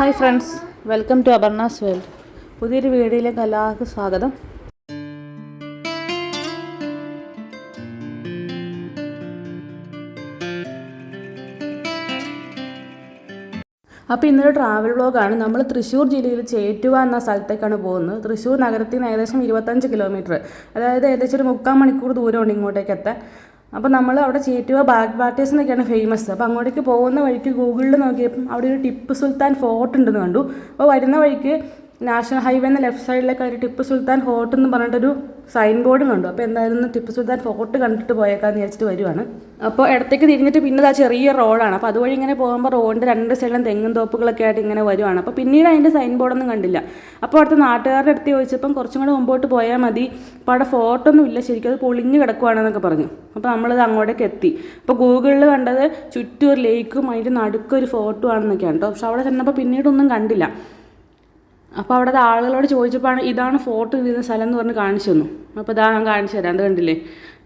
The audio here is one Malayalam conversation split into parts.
Hi friends welcome to Aparna's world. പുതിയൊരു വീഡിയോയിലേക്ക് എല്ലാവർക്കും സ്വാഗതം. അപ്പോൾ ഇന്നൊരു ട്രാവൽ വ്ളോഗാണ് നമ്മൾ തൃശ്ശൂർ ജില്ലയിൽ ചേറ്റുവ എന്ന സ്ഥലത്തേക്കാണ് പോകുന്നത്. തൃശ്ശൂർ നഗരത്തിൽ നിന്ന് ഏകദേശം ഇരുപത്തഞ്ച് കിലോമീറ്റർ അതായത് ഏകദേശം ഒരു മുക്കാൽ മണിക്കൂർ ദൂരമുണ്ട് ഇങ്ങോട്ടേക്ക് എത്താൻ. അപ്പോൾ നമ്മൾ അവിടെ ചേറ്റുവ ബാഗ് വാട്ടേഴ്സ് എന്നൊക്കെയാണ് ഫേമസ് അപ്പോൾ അങ്ങോട്ടേക്ക് പോകുന്ന വഴിക്ക് ഗൂഗിളിൽ നോക്കിയപ്പം അവിടെ ഒരു ടിപ്പു സുൽത്താൻ ഫോർട്ട് ഉണ്ടെന്ന് കണ്ടു. അപ്പോൾ വരുന്ന വഴിക്ക് നാഷണൽ ഹൈവേന്ന് ലെഫ്റ്റ് സൈഡിലേക്ക് ഒരു ടിപ്പു സുൽത്താൻ ഫോർട്ട് എന്ന് പറഞ്ഞിട്ടൊരു സൈൻ ബോർഡ് കണ്ടു. അപ്പോൾ എന്തായിരുന്നു ടിപ്പു സുൽത്താൻ ഫോർട്ട് കണ്ടിട്ട് പോയേക്കാന്ന് വിചാരിച്ചിട്ട് വരുവാണ്. അപ്പോൾ ഇടത്തേക്ക് തിരിഞ്ഞിട്ട് പിന്നെ ആ ചെറിയ റോഡാണ്. അപ്പോൾ അതുവഴി ഇങ്ങനെ പോകുമ്പോൾ റോഡിന്റെ രണ്ട് സൈഡിലും തെങ്ങും തോപ്പുകളൊക്കെ ആയിട്ട് ഇങ്ങനെ വരുവാണ്. അപ്പോൾ പിന്നീട് അതിന്റെ സൈൻ ബോർഡൊന്നും കണ്ടില്ല. അപ്പോൾ അടുത്ത നാട്ടുകാരുടെ അടുത്ത് ചോദിച്ചപ്പം കുറച്ചും കൂടെ മുമ്പോട്ട് പോയാൽ മതി. അപ്പോൾ അവിടെ ഫോട്ടൊന്നും ഇല്ല. ശരിക്കും അത് പൊളിഞ്ഞ് കിടക്കുവാണെന്നൊക്കെ പറഞ്ഞു. അപ്പോൾ നമ്മളത് അങ്ങോട്ടേക്ക് എത്തി. അപ്പോൾ ഗൂഗിളിൽ കണ്ടത് ചുറ്റും ഒരു ലേക്കും അതിന്റെ നടുക്കൊരു ഫോട്ടോ ആണെന്നൊക്കെയാണ് കേട്ടോ. പക്ഷെ അവിടെ ചെന്നപ്പോൾ പിന്നീടൊന്നും കണ്ടില്ല. അപ്പോൾ അവിടെ ആളുകളോട് ചോദിച്ചപ്പോൾ ഇതാണ് ഫോർട്ട് ചെയ്യുന്ന സ്ഥലം എന്ന് പറഞ്ഞ് കാണിച്ചു തന്നു. അപ്പോൾ ഇതാ ഞാൻ കാണിച്ചു തരാം. അത് കണ്ടില്ലേ?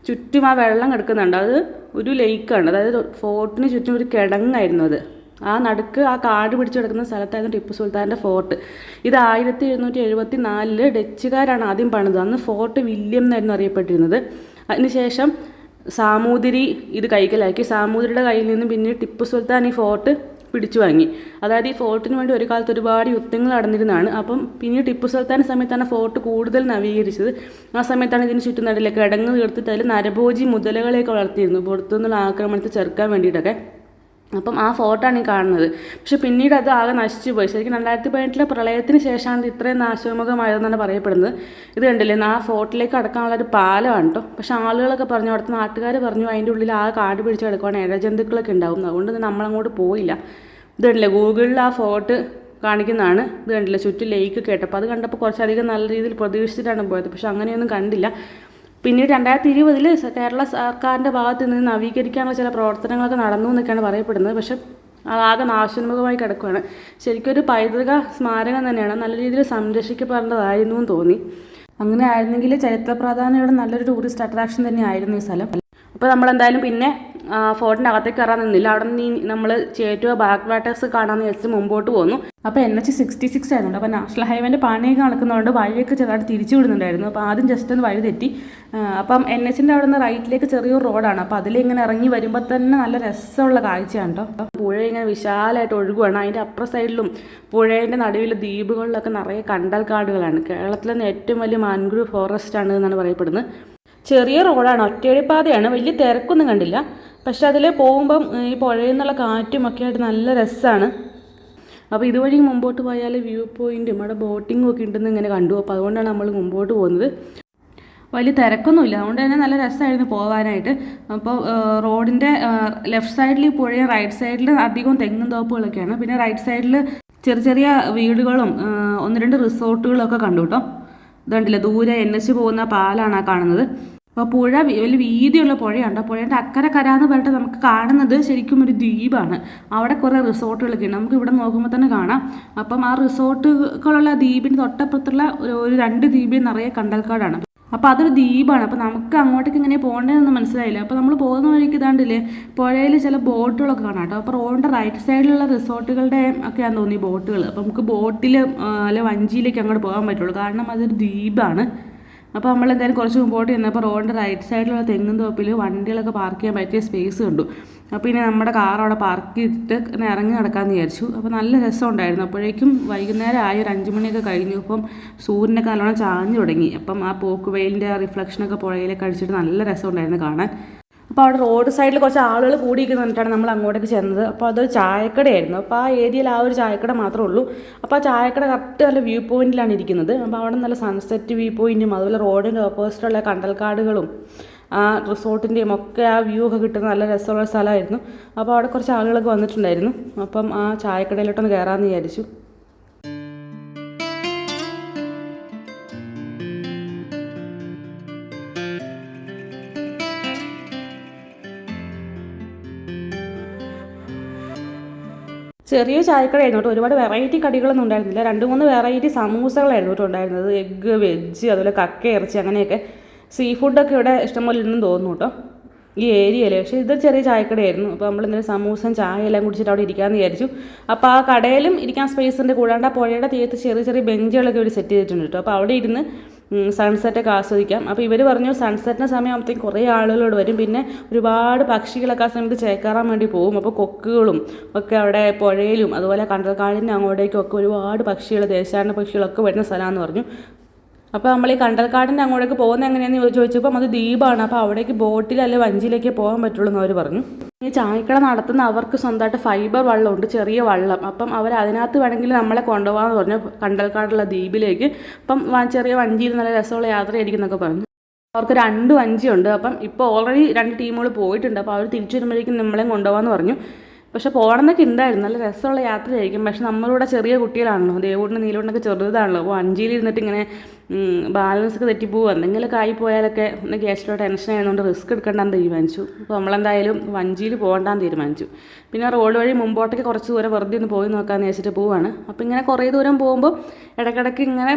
ചുറ്റും ആ വെള്ളം കിടക്കുന്നുണ്ട്. അത് ഒരു ലേക്കാണ് അതായത് ഫോർട്ടിന് ചുറ്റും ഒരു കിടങ്ങായിരുന്നു അത്. ആ നടുക്ക് ആ കാട് പിടിച്ചു കിടക്കുന്ന സ്ഥലത്തായിരുന്നു ടിപ്പു സുൽത്താന്റെ ഫോർട്ട്. ഇത് ആയിരത്തി എഴുന്നൂറ്റി എഴുപത്തി നാലിൽ ഡച്ചുകാരാണ് ആദ്യം പണിത് അന്ന് ഫോർട്ട് വില്യം എന്നായിരുന്നു അറിയപ്പെട്ടിരുന്നത്. അതിനുശേഷം സാമൂതിരി ഇത് കൈക്കലാക്കി. സാമൂതിരിയുടെ കയ്യിൽ നിന്ന് പിന്നീട് ടിപ്പു സുൽത്താൻ ഈ ഫോർട്ട് പിടിച്ചു വാങ്ങി. അതായത് ഈ ഫോർട്ടിന് വേണ്ടി ഒരു കാലത്ത് ഒരുപാട് യുദ്ധങ്ങൾ നടന്നിരുന്നതാണ്. അപ്പം പിന്നീട് ടിപ്പു സുൽത്താൻ സമയത്താണ് ഫോർട്ട് കൂടുതൽ നവീകരിച്ചത്. ആ സമയത്താണ് ഇതിന് ചുറ്റും കിടങ്ങ് തീർത്തിട്ട് അതിൽ നരഭോജി മുതലകളെയൊക്കെ വളർത്തിയിരുന്നു. പുറത്തുനിന്നുള്ള ആക്രമണത്തെ ചെറുക്കാൻ വേണ്ടിയിട്ടൊക്കെ. അപ്പം ആ ഫോർട്ടാണ് ഈ കാണുന്നത്. പക്ഷെ പിന്നീട് അത് ആകെ നശിച്ചു പോയി. ശരിക്കും രണ്ടായിരത്തി പതിനെട്ടിലെ പ്രളയത്തിന് ശേഷമാണ് ഇത് ഇത്രയും നാശോമുഖമായതെന്നാണ് പറയപ്പെടുന്നത്. ഇത് കണ്ടില്ലേ? ആ ഫോർട്ടിലേക്ക് അടക്കാനുള്ള ഒരു പാലമാണ് കേട്ടോ പക്ഷെ ആളുകളൊക്കെ പറഞ്ഞു അവിടുത്തെ നാട്ടുകാർ പറഞ്ഞു അതിന്റെ ഉള്ളിൽ ആ കാട് പിടിച്ച് കിടക്കുവാണ്. ഇഴജന്തുക്കളൊക്കെ ഉണ്ടാവും. അതുകൊണ്ട് നമ്മളങ്ങോട്ട് പോയില്ല. ഇത് കണ്ടില്ലേ? ഗൂഗിളിൽ ആ ഫോർട്ട് കാണിക്കുന്നതാണ്. ഇത് കണ്ടില്ലേ? ചുറ്റും ലേക്ക് കേട്ടപ്പോൾ അത് കണ്ടപ്പോൾ കുറച്ചധികം നല്ല രീതിയിൽ പ്രതീക്ഷിച്ചിട്ടാണ് പോയത്. പക്ഷെ അങ്ങനെയൊന്നും കണ്ടില്ല. പിന്നീട് രണ്ടായിരത്തി ഇരുപതിൽ കേരള സർക്കാരിന്റെ ഭാഗത്ത് നിന്ന് നവീകരിക്കാനുള്ള ചില പ്രവർത്തനങ്ങളൊക്കെ നടന്നു എന്നൊക്കെയാണ് പറയപ്പെടുന്നത്. പക്ഷെ അതാകെ നാശോന്മുഖമായി കിടക്കുകയാണ് ശരിക്കും ഒരു പൈതൃക സ്മാരകം തന്നെയാണ്. നല്ല രീതിയിൽ സംരക്ഷിക്കപ്പെടേണ്ടതായിരുന്നു എന്ന് തോന്നി. അങ്ങനെ ആയിരുന്നെങ്കിൽ ചരിത്ര പ്രാധാന്യമുള്ള നല്ലൊരു ടൂറിസ്റ്റ് അട്രാക്ഷൻ തന്നെയായിരുന്നു ഈ സ്ഥലം. അപ്പോൾ നമ്മളെന്തായാലും പിന്നെ ഫോർട്ടിന്റെ അകത്തേക്ക് കയറാൻ നിന്നില്ല. അവിടെ നിന്ന് നമ്മൾ ചേറ്റുവ ബാക്ക് വാട്ടേഴ്സ് കാണാൻ വിചാരിച്ച് മുമ്പോട്ട് പോന്നു. അപ്പോൾ എൻ എച്ച് സിക്സ്റ്റി സിക്സ് ആയിരുന്നു അപ്പോൾ നാഷണൽ ഹൈവേന്റെ പണിയൊക്കെ നടക്കുന്നതുകൊണ്ട് വഴിയൊക്കെ ചെറുതായിട്ട് തിരിച്ചു വിടുന്നുണ്ടായിരുന്നു. അപ്പോൾ ആദ്യം ജസ്റ്റ് ഒന്ന് വഴി തെറ്റി. അപ്പം എൻ എച്ചിന്റെ അവിടെ നിന്ന് റൈറ്റിലേക്ക് ചെറിയൊരു റോഡാണ് അപ്പോൾ അതിലിങ്ങനെ ഇറങ്ങി വരുമ്പോൾ തന്നെ നല്ല രസമുള്ള കാഴ്ചയാണ് കേട്ടോ പുഴ ഇങ്ങനെ വിശാലമായിട്ട് ഒഴുകുകയാണ് അതിന്റെ അപ്പുറ സൈഡിലും പുഴേന്റെ നടുവിൽ ദ്വീപുകളിലൊക്കെ നിറയെ കണ്ടൽ കാടുകളാണ് കേരളത്തിലെ ഏറ്റവും വലിയ മാൻഗ്രൂവ് ഫോറസ്റ്റ് ആണ് എന്നാണ് പറയപ്പെടുന്നത്. ചെറിയ റോഡാണ് ഒറ്റയടി പാതയാണ് വലിയ തിരക്കൊന്നും കണ്ടില്ല. പക്ഷെ അതിൽ പോകുമ്പം ഈ പുഴയിൽ നിന്നുള്ള കാറ്റും ഒക്കെ ആയിട്ട് നല്ല രസമാണ് അപ്പോൾ ഇതുവഴി മുമ്പോട്ട് പോയാൽ വ്യൂ പോയിന്റും അവിടെ ബോട്ടിങ്ങും ഒക്കെ ഉണ്ടെന്ന് ഇങ്ങനെ കണ്ടു. അപ്പോൾ അതുകൊണ്ടാണ് നമ്മൾ മുമ്പോട്ട് പോകുന്നത്. വലിയ തിരക്കൊന്നുമില്ല. അതുകൊണ്ട് തന്നെ നല്ല രസമായിരുന്നു പോകാനായിട്ട് അപ്പോൾ റോഡിന്റെ ലെഫ്റ്റ് സൈഡിൽ പുഴയും റൈറ്റ് സൈഡിൽ അധികവും തെങ്ങും തോപ്പുകളൊക്കെയാണ്. പിന്നെ റൈറ്റ് സൈഡിൽ ചെറിയ ചെറിയ വീടുകളും ഒന്ന് രണ്ട് റിസോർട്ടുകളൊക്കെ കണ്ടു കേട്ടോ. ഇതുണ്ടല്ലോ ദൂരെ എൻ എച്ച് പോകുന്ന പാലാണ് ആ കാണുന്നത്. അപ്പോൾ പുഴ വലിയ വീതിയുള്ള പുഴയുണ്ട്. പുഴയുടെ അക്കരെ കര എന്ന് പറഞ്ഞിട്ട് നമുക്ക് കാണുന്നത് ശരിക്കും ഒരു ദ്വീപാണ്. അവിടെ കുറേ റിസോർട്ടുകളൊക്കെ ഉണ്ട്. നമുക്ക് ഇവിടെ നോക്കുമ്പോൾ തന്നെ കാണാം. അപ്പം ആ റിസോർട്ടുകളുള്ള ദ്വീപിന് തൊട്ടപ്പുറത്തുള്ള ഒരു രണ്ട് ദ്വീപിൽ നിറയെ കണ്ടൽക്കാടാണ്. അപ്പോൾ അതൊരു ദ്വീപാണ്. അപ്പോൾ നമുക്ക് അങ്ങോട്ടേക്ക് ഇങ്ങനെ പോകേണ്ടതെന്ന് മനസ്സിലായില്ല. അപ്പോൾ നമ്മൾ പോകുന്ന വഴിക്ക് ഇതാണ്ടില്ലേ പുഴയിൽ ചില ബോട്ടുകളൊക്കെ കാണാം കേട്ടോ. അപ്പോൾ റോഡിന്റെ റൈറ്റ് സൈഡിലുള്ള റിസോർട്ടുകളുടെ ഒക്കെയാണെന്ന് തോന്നി ബോട്ടുകൾ അപ്പോൾ നമുക്ക് ബോട്ടിൽ അല്ലെ വഞ്ചിയിലേക്ക് അങ്ങോട്ട് പോകാൻ പറ്റുള്ളൂ. കാരണം അതൊരു ദ്വീപാണ്. അപ്പോൾ നമ്മൾ എന്തായാലും കുറച്ച് മുമ്പോട്ട് ചെന്നപ്പോൾ റോഡിന്റെ റൈറ്റ് സൈഡിലുള്ള തെങ്ങും തോപ്പിൽ വണ്ടികളൊക്കെ പാർക്ക് ചെയ്യാൻ പറ്റിയ സ്പേസ് കണ്ടു. അപ്പോൾ ഇനി നമ്മുടെ കാർ അവിടെ പാർക്ക് ചെയ്തിട്ട് ഇങ്ങനെ ഇറങ്ങി നടക്കാമെന്ന് വിചാരിച്ചു. അപ്പോൾ നല്ല രസം ഉണ്ടായിരുന്നു അപ്പോഴേക്കും വൈകുന്നേരം ആയി ഒരു അഞ്ച് മണിയൊക്കെ കഴിഞ്ഞു. അപ്പം സൂര്യനൊക്കെ നല്ലോണം ചാഞ്ഞു തുടങ്ങി. അപ്പം ആ പോക്ക് വെയിലിന്റെ റിഫ്ലക്ഷനൊക്കെ പുഴയിലേക്ക് അടിച്ചിട്ട് നല്ല രസം ഉണ്ടായിരുന്നു കാണാൻ. അപ്പോൾ അവിടെ റോഡ് സൈഡിൽ കുറച്ച് ആളുകൾ കൂടിയിരിക്കുന്ന കണ്ടിട്ടാണ് നമ്മൾ അങ്ങോട്ടേക്ക് ചെന്നത്. അപ്പോൾ അതൊരു ചായക്കടയായിരുന്നു. അപ്പോൾ ആ ഏരിയയിൽ ആ ഒരു ചായക്കട മാത്രമേ ഉള്ളൂ. അപ്പോൾ ആ ചായക്കട കറക്റ്റ് നല്ല വ്യൂ പോയിന്റിലാണ് ഇരിക്കുന്നത്. അപ്പോൾ അവിടെ നല്ല സൺസെറ്റ് വ്യൂ പോയിന്റും അതുപോലെ റോഡിന്റെ ഓപ്പോസിറ്റുള്ള കണ്ടൽക്കാടുകളും ആ റിസോർട്ടിന്റെയും ഒക്കെ ആ വ്യൂ ഒക്കെ കിട്ടുന്ന നല്ല രസമുള്ള സ്ഥലമായിരുന്നു. അപ്പോൾ അവിടെ കുറച്ച് ആളുകളൊക്കെ വന്നിട്ടുണ്ടായിരുന്നു. അപ്പം ആ ചായക്കടയിലോട്ടൊന്ന് കയറാമെന്ന് വിചാരിച്ചു. ചെറിയ ചായക്കടയായിരുന്നു കേട്ടോ ഒരുപാട് വെറൈറ്റി കടികളൊന്നും ഉണ്ടായിരുന്നില്ല. രണ്ട് മൂന്ന് വെറൈറ്റി സമൂസകളായിരുന്നു കേട്ടോ ഉണ്ടായിരുന്നത്. എഗ്ഗ് വെജ് അതുപോലെ കക്ക ഇറച്ചി അങ്ങനെയൊക്കെ സീ ഫുഡൊക്കെ ഇവിടെ ഇഷ്ടംപോലെ ഉണ്ടെന്ന് തോന്നുന്നു കേട്ടോ. ഈ ഏരിയയിൽ പക്ഷേ ഇത് ചെറിയ ചായക്കടയായിരുന്നു അപ്പോൾ നമ്മൾ ഇന്നലെ സമൂസം ചായ എല്ലാം കുടിച്ചിട്ട് അവിടെ ഇരിക്കാമെന്ന് വിചാരിച്ചു. അപ്പോൾ ആ കടയിലും ഇരിക്കാൻ സ്പേസ് ഉണ്ട്. കൂടാണ്ട് ആ പുഴയുടെ തീരത്ത് ചെറിയ ചെറിയ ബെഞ്ചുകളൊക്കെ ഇവിടെ സെറ്റ് ചെയ്തിട്ടുണ്ട് കേട്ടോ. അപ്പോൾ അവിടെ ഇരുന്ന് സൺസെറ്റൊക്കെ ആസ്വദിക്കാം. അപ്പോൾ ഇവർ പറഞ്ഞു സൺസെറ്റിന്റെ സമയമാകുമ്പോഴത്തേക്കും കുറേ ആളുകളോട് വരും. പിന്നെ ഒരുപാട് പക്ഷികളൊക്കെ ആ സമയത്ത് ചേക്കാറാൻ വേണ്ടി പോകും. അപ്പോൾ കൊക്കുകളും ഒക്കെ അവിടെ പുഴയിലും അതുപോലെ കണ്ടൽക്കാടിന്റെ അങ്ങോട്ടേക്കും ഒക്കെ ഒരുപാട് പക്ഷികൾ ദേശാടന പക്ഷികളൊക്കെ വരുന്ന സ്ഥലമാണെന്ന് പറഞ്ഞു. അപ്പോൾ നമ്മൾ ഈ കണ്ടൽക്കാടിന്റെ അങ്ങോട്ടേക്ക് പോകുന്നത് എങ്ങനെയാണെന്ന് ചോദിച്ചപ്പോൾ അത് ദ്വീപാണ്. അപ്പോൾ അവിടേക്ക് ബോട്ടിൽ അല്ലെങ്കിൽ വഞ്ചിയിലേക്ക് പോകാൻ പറ്റുള്ളൂ എന്ന് അവർ പറഞ്ഞു. ഈ ചായക്കട നടത്തുന്ന അവർക്ക് സ്വന്തമായിട്ട് ഫൈബർ വള്ളമുണ്ട് ചെറിയ വള്ളം. അപ്പം അവർ അതിനകത്ത് വേണമെങ്കിൽ നമ്മളെ കൊണ്ടുപോകാമെന്ന് പറഞ്ഞു കണ്ടൽക്കാടുള്ള ദ്വീപിലേക്ക്. അപ്പം ചെറിയ വഞ്ചിയിൽ നല്ല രസമുള്ള യാത്രയായിരിക്കും എന്നൊക്കെ പറഞ്ഞു. അവർക്ക് രണ്ട് വഞ്ചിയുണ്ട്. അപ്പം ഇപ്പോൾ ഓൾറെഡി രണ്ട് ടീമുകൾ പോയിട്ടുണ്ട്. അപ്പോൾ അവർ തിരിച്ചു വരുമ്പോഴേക്കും നമ്മളെയും കൊണ്ടുപോകാമെന്ന് പറഞ്ഞു. പക്ഷെ പോകണമെന്നൊക്കെ ഉണ്ടായിരുന്നു. നല്ല രസമുള്ള യാത്രയായിരിക്കും. പക്ഷെ നമ്മളിവിടെ ചെറിയ കുട്ടികളാണല്ലോ. ദേവൂടിന് നീലോടിനൊക്കെ ചെറുതാണല്ലോ. അപ്പോൾ വഞ്ചിയിൽ ഇരുന്നിട്ട് ഇങ്ങനെ ബാലൻസ് ഒക്കെ തെറ്റിപ്പോവും. എന്തെങ്കിലുമൊക്കെ ആയിപ്പോയാലൊക്കെ ഒന്ന് ഗ്യാസിലോ ടെൻഷൻ ആയതുകൊണ്ട് റിസ്ക് എടുക്കണ്ടെന്ന് തീരുമാനിച്ചു. അപ്പോൾ നമ്മളെന്തായാലും വഞ്ചിയിൽ പോകണ്ടെന്ന് തീരുമാനിച്ചു. പിന്നെ റോഡ് വഴി മുമ്പോട്ടേക്ക് കുറച്ച് ദൂരം വെറുതെ ഒന്ന് പോയി നോക്കാമെന്ന് വെച്ചിട്ട് പോവാണ്. അപ്പോൾ ഇങ്ങനെ കുറേ ദൂരം പോകുമ്പോൾ ഇടയ്ക്കിടയ്ക്ക് ഇങ്ങനെ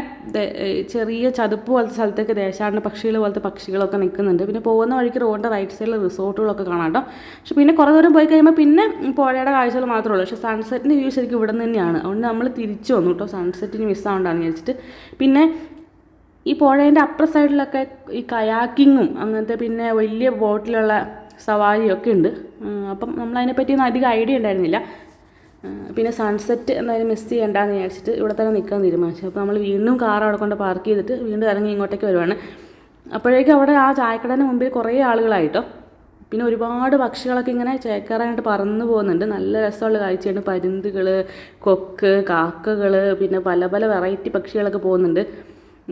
ചെറിയ ചതുപ്പ് പോലത്തെ സ്ഥലത്തേക്ക് ദേശാടന പക്ഷികൾ പോലത്തെ പക്ഷികളൊക്കെ നിൽക്കുന്നുണ്ട്. പിന്നെ പോകുന്ന വഴിക്ക് റോഡിന്റെ റൈറ്റ് സൈഡിൽ റിസോർട്ടുകളൊക്കെ കാണാം കേട്ടോ പക്ഷെ പിന്നെ കുറേ ദൂരം പോയി കഴിയുമ്പോൾ പിന്നെ പുഴയുടെ കാഴ്ചകൾ മാത്രമേ ഉള്ളൂ. പക്ഷേ സൺസെറ്റിന്റെ വ്യൂ ശരിക്കും ഇവിടെ നിന്ന് തന്നെയാണ്. അതുകൊണ്ട് നമ്മൾ തിരിച്ചു വന്നു കേട്ടോ സൺസെറ്റിന് മിസ്സാവണ്ടാന്ന് വിചാരിച്ചിട്ട്. പിന്നെ ഈ പുഴേന്റെ അപ്പുറ സൈഡിലൊക്കെ ഈ കയാക്കിങ്ങും അങ്ങനത്തെ പിന്നെ വലിയ ബോട്ടിലുള്ള സവാരിയൊക്കെ ഉണ്ട്. അപ്പം ഒന്നും അധികം ഐഡിയ ഉണ്ടായിരുന്നില്ല. പിന്നെ സൺസെറ്റ് എന്തായാലും മിസ് ചെയ്യണ്ടെന്ന് വിചാരിച്ചിട്ട് ഇവിടെ തന്നെ നിൽക്കാൻ തീരുമാനിച്ചു. അപ്പോൾ നമ്മൾ വീണ്ടും കാർ അവിടെ കൊണ്ട് പാർക്ക് ചെയ്തിട്ട് വീണ്ടും ഇറങ്ങി ഇങ്ങോട്ടേക്ക് വരുവാണ്. അപ്പോഴേക്കും അവിടെ ആ ചായക്കടേന്റെ മുമ്പിൽ കുറേ ആളുകളായിട്ടോ പിന്നെ ഒരുപാട് പക്ഷികളൊക്കെ ഇങ്ങനെ ചേക്കാറായിട്ട് പറന്നു പോകുന്നുണ്ട്. നല്ല രസമുള്ള കാഴ്ചയാണ്. പരുന്തുകൾ കൊക്ക് കാക്കകൾ പിന്നെ പല പല വെറൈറ്റി പക്ഷികളൊക്കെ പോകുന്നുണ്ട്.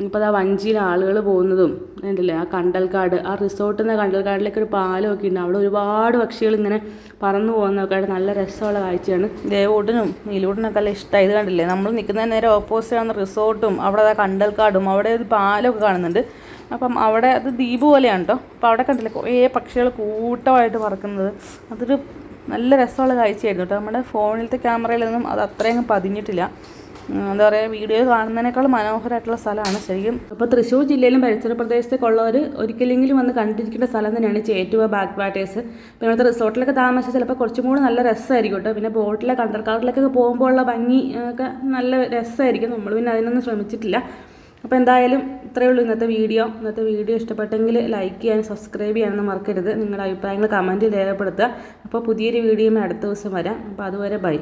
ഇപ്പോൾ ആ വഞ്ചിയിൽ ആളുകൾ പോകുന്നതും ഉണ്ടല്ലേ ആ കണ്ടൽക്കാട് ആ റിസോർട്ടിൽ നിന്ന് കണ്ടൽക്കാടിലേക്ക് ഒരു പാലമൊക്കെ ഉണ്ട്. അവിടെ ഒരുപാട് പക്ഷികൾ ഇങ്ങനെ പറന്നു പോകുന്നതൊക്കെ നല്ല രസമുള്ള കാഴ്ചയാണ്. ദേവൂട്ടിനും നീലൂട്ടിനൊക്കെ നല്ല ഇഷ്ടമായി ഇത് കണ്ടില്ലേ? നമ്മൾ നിൽക്കുന്ന നേരെ ഓപ്പോസിറ്റ് ആണ് റിസോർട്ടും അവിടെ ആ കണ്ടൽക്കാടും അവിടെ ഒരു പാലമൊക്കെ കാണുന്നുണ്ട്. അപ്പം അവിടെ അത് ദ്വീപ് പോലെയാണ് കേട്ടോ അപ്പോൾ അവിടെ കണ്ടില്ലേ? കുറേ പക്ഷികൾ കൂട്ടമായിട്ട് പറക്കുന്നത്. അതൊരു നല്ല രസമുള്ള കാഴ്ചയായിരുന്നു കേട്ടോ നമ്മുടെ ഫോണിലത്തെ ക്യാമറയിലൊന്നും അത് അത്രയും പതിഞ്ഞിട്ടില്ല. എന്താ പറയുക വീഡിയോ കാണുന്നതിനേക്കാൾ മനോഹരമായിട്ടുള്ള സ്ഥലമാണ് ശരിക്കും. അപ്പോൾ തൃശ്ശൂർ ജില്ലയിലും പരിസര പ്രദേശത്തൊക്കെ ഉള്ളവർ ഒരിക്കലെങ്കിലും വന്ന് കണ്ടിരിക്കേണ്ട സ്ഥലം തന്നെയാണ് ചേറ്റുവ ബാക്ക് വാട്ടേഴ്സ് പിന്നെ ഇവിടുത്തെ റിസോർട്ടിലൊക്കെ താമസിച്ചാൽ ചിലപ്പോൾ കുറച്ചും കൂടി നല്ല രസമായിരിക്കും കേട്ടോ. പിന്നെ ബോട്ടിലെ കണ്ടൽക്കാട്ടിലൊക്കെ പോകുമ്പോൾ ഉള്ള ഭംഗി ഒക്കെ നല്ല രസമായിരിക്കും. നമ്മൾ പിന്നെ അതിനൊന്നും ശ്രമിച്ചിട്ടില്ല. അപ്പോൾ എന്തായാലും ഇത്രയേ ഉള്ളൂ ഇന്നത്തെ വീഡിയോ. ഇന്നത്തെ വീഡിയോ ഇഷ്ടപ്പെട്ടെങ്കിൽ ലൈക്ക് ചെയ്യാനും സബ്സ്ക്രൈബ് ചെയ്യാനൊന്നും മറക്കരുത്. നിങ്ങളുടെ അഭിപ്രായങ്ങൾ കമന്റിൽ രേഖപ്പെടുത്തുക. അപ്പോൾ പുതിയൊരു വീഡിയോയും അടുത്ത ദിവസം വരാം. അപ്പോൾ അതുവരെ ബൈ.